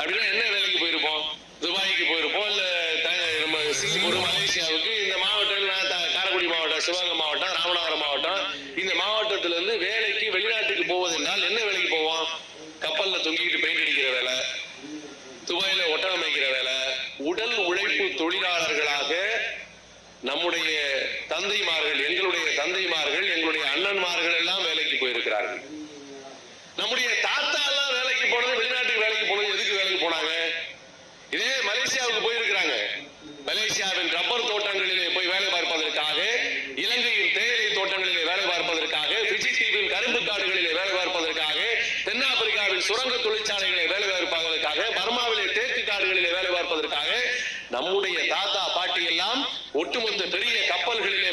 அப்படின்னா என்ன வேலைக்கு போயிருப்போம்? துபாய்க்கு போயிருப்போம் இல்ல நம்ம சிங்கப்பூர் மலேசியாவுக்கு இந்த மாவட்டம் காரைக்குடி மாவட்டம் சிவகங்கை மாவட்டம் ராமநாதபுரம் மாவட்டம் இந்த மாவட்டத்துல இருந்து வேலைக்கு வெளிநாட்டுக்கு போவதென்றால் என்ன வேலைக்கு போவோம்? கப்பல்ல தொங்கிட்டு பெயிண்ட் அடிக்கிற வேலை துபாயில ஒட்டகம் வைக்கிற வேலை உடல் உழைப்பு தொழிலாளர்களாக நம்முடைய தந்தைமார்கள் எங்களுடைய தந்தைமார்கள் எங்களுடைய அண்ணன்மார்கள் எல்லாம் வேலைக்கு போயிருக்கிறார்கள். நம்முடைய தீவின் காடுகளிலே வேலை பார்ப்பதற்காக தென்னாப்பிரிக்காவின் சுரங்க தொழிற்சாலைகளை வேலை பார்ப்பதற்காக பர்மாவிலே தேக்கு காடுகளிலே வேலை பார்ப்பதற்காக நம்முடைய தாத்தா பாட்டி எல்லாம் ஒட்டுமொத்த பெரிய கப்பல்களிலே